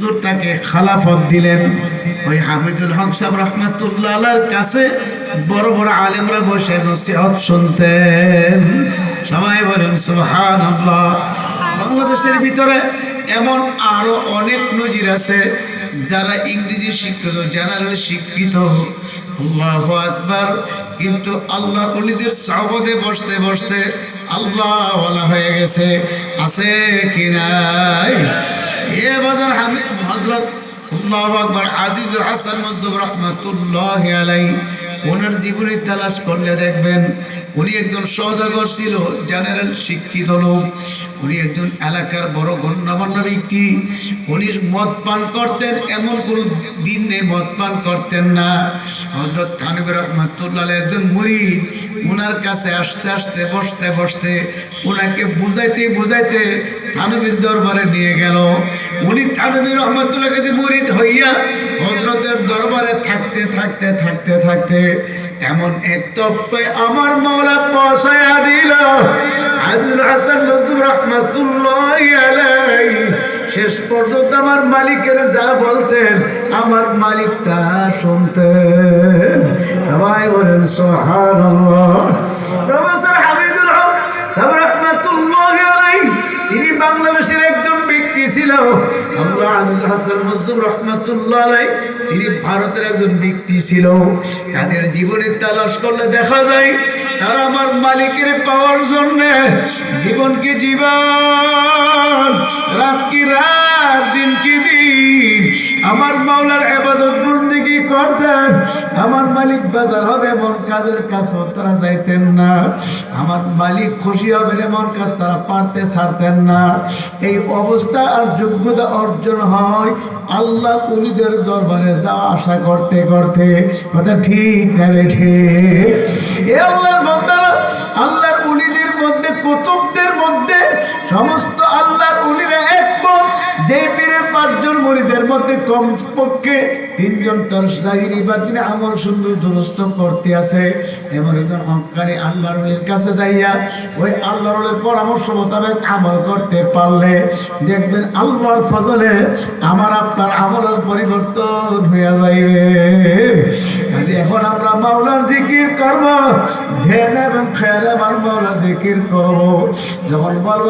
হুজুর তাকে খালাফত দিলেন। ওই হামিদুল হক সাহেব রহমাতুল্লাহ কাছে বড় বড় আলেমরা বসে নসিহত শুনতেন। সবাই বলেন, সুবহানাল্লাহ। বাংলাদেশের ভিতরে এমন আরও অনেক নজির আছে যারা ইংরেজি শিক্ষিত জেনারেল শিক্ষিত। আল্লাহ আকবার। কিন্তু আল্লাহ অলিদের সাহবতে বসতে বসতে আল্লাহ হয়ে গেছে, আছে কি নাই? এ বাজার হামিদ হজরত আল্লাহ আকবার আজিজুল হাসান মজুব রহমাতুল্লাহ আলাই ওনার জীবনী তালাশ করলে দেখবেন উনি একজন সহজাগর ছিল, জেনারেল শিক্ষিত লোক। উনি একজন এলাকার বড় গণ্যমান্য ব্যক্তি। উনি মদ পান করতেন, এমন কোনো দিন নেই মদ পান করতেন না। হজরত থানবির রহমাতুল্লাহ একজন মুরিদ ওনার কাছে আসতে আসতে, বসতে বসতে ওনাকে বুঝাইতে বুঝাইতে থানবির দরবারে নিয়ে গেল। উনি থানবির রহমতুল্লাহ কাছে মুরিদ হইয়া হজরতের দরবারে থাকতে থাকতে থাকতে থাকতে এমন এক তপ্পে আমার মৌলা পয়সায়া দিল। আজুল হাসান নজরুল রহমতুল্লাহ শেষ পর্যন্ত আমার মালিকের যা বলতেন, আমার মালিক তা শুনতেন। সবাই বলেন সোহান প্রফেসর হামিদুল হক সাহেব রহমতুল্লাহ তিনি ব্যক্তি ছিল আমরা আব্দুল হাসান মজুর রহমতুল্লাহ তিনি ভারতের একজন ব্যক্তি ছিল। তাদের জীবনের তালাশ করলে দেখা যায়, তারা আমার মালিকের পাওয়ার জন্য জীবনকে জীবন, রাত কি রাত, দিন কি দিন, আমার মাওলার বন্দিগি করতেন, আমার মালিক বাজার হবে এমন কাজের কাছেও তারা যাইতেন না। আমার মালিক খুশি হবে এমন কাজ তারা পারতে ছাড়তেন না। এই অবস্থা আর যোগ্যতা অর্জন হয় আল্লাহ উলিদের দরবারে যাওয়া আশা করতে করতে। কথা ঠিক না ঠিক? আল্লাহর বান্দারা উলিদের মধ্যে কুতুবদের মধ্যে সমস্ত আল্লাহর উলিরা যে পাঁচজন মুরিদের মধ্যে কমপক্ষে তিনজন তরসদাগিরি বা তিনি আমল সুন্দর দুরস্ত করতে আছে। এমন একজন হংকারী আল্লাহর উলির কাছে যাইয়া ওই আল্লাহর উলির পরামর্শ মোতাবেক আমল করতে পারলে দেখবেন আল্লাহর ফজলে আমার আপনার আমলের পরিবর্তন হয়ে যাইবে। এখন আমরা মাওলার জিকির করব, ধ্যান এবং খেয়াল আমার মাওলার জিকির করব। যখন বলব